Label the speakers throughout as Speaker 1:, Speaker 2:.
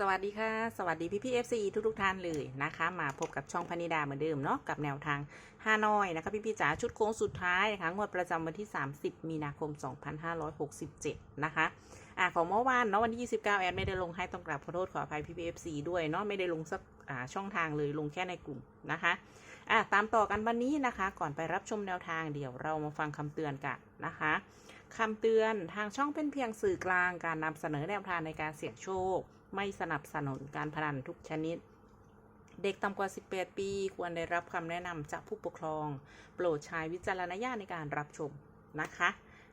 Speaker 1: สวัสดีค่ะ สวัสดีพี่พี่เอฟซีทุกทุกท่านเลยนะคะ มาพบกับช่องพนิดาเหมือนเดิมเนาะกับแนวทางฮานอยนะคะ พี่พี่จ๋าชุดโค้งสุดท้ายนะคะงวดประจำวันที่ 30 มีนาคม 2567 นะคะอะของเมื่อวานเนาะวันที่ 29 แอดไม่ได้ลงให้ต้องกราบขอโทษขออภัยพี่พี่เอฟซีด้วยเนาะไม่ได้ลงสักอ่าช่องทางเลยลงแค่ในกลุ่มนะคะอะตามต่อกันวันนี้นะคะ ก่อนไปรับชมแนวทางเดี๋ยวเรามาฟังคำเตือนกันนะคะคำเตือนทางช่องเป็นเพียงสื่อกลางการนำเสนอแนวทางในการเสี่ยงโชค ไม่สนับสนุนการพนันทุกชนิด เด็กต่ำกว่า 18 ปี ควรได้รับคำแนะนำจากผู้ปกครอง โปรดใช้วิจารณญาณในการรับชมนะคะ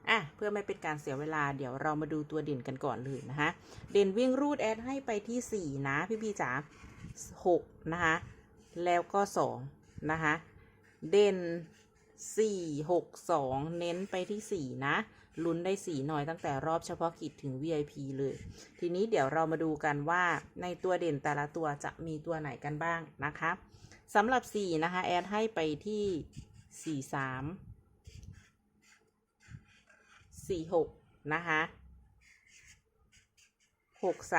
Speaker 1: อะเพื่อไม่เป็นการเสียเวลาเดี๋ยวเรามาดูตัวเด่นกันก่อนเลยนะคะ เด่นวิ่งรูดแอดให้ไปที่ 4 นะพี่พี่จ๋า6นะคะ แล้วก็ 2 นะคะ เด่น 4 6 2เน้นไปที่4นะลุ้นได้4หน่อยตั้งแต่รอบเฉพาะกิจถึง VIP เลย ทีนี้เดี๋ยวเรามาดูกันว่าในตัวเด่นแต่ละตัวจะมีตัวไหนกันบ้างนะคะสำหรับ4นะคะ แอดให้ไปที่4 3 4 6นะคะ6 3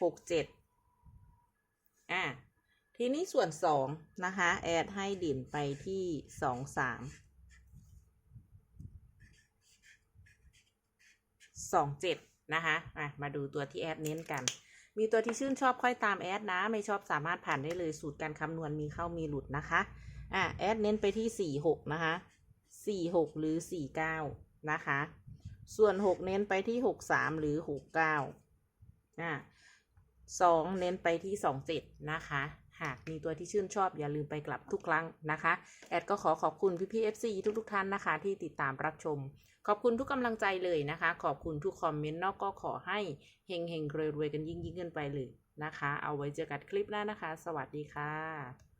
Speaker 1: 6 7อะ ทีนี้ส่วน2นะคะ แอดให้ด่นไปที่2 3สองเจ็ดนะคะอะมาดูตัวที่แอดเน้นกัน มีตัวที่ชื่นชอบค่อยตามแอดนะ ไม่ชอบสามารถผ่านได้เลยสูตรการคำนวณมีเข้ามีหลุดนะคะอะแอดเน้นไปที่สี่หกนะคะสี่หกหรือสี่เก้านะคะ ส่วนหกเน้นไปที่หกสามหรือหกเก้าอะสองเน้นไปที่สองเจ็ดนะคะ หากมีตัวที่ชื่นชอบอย่าลืมไปกลับทุกครั้งนะคะ แอดก็ขอขอบคุณพี่พี่เอฟซีทุกๆท่านนะคะ ที่ติดตามรับชม ขอบคุณทุกกำลังใจเลยนะคะ ขอบคุณทุกคอมเมนต์นอกก็ขอให้เฮงเฮงรวยรวยกันยิ่งยิ่งๆขึ้นไปเลยนะคะ เอาไว้เจอกันคลิปหน้านะคะ สวัสดีค่ะ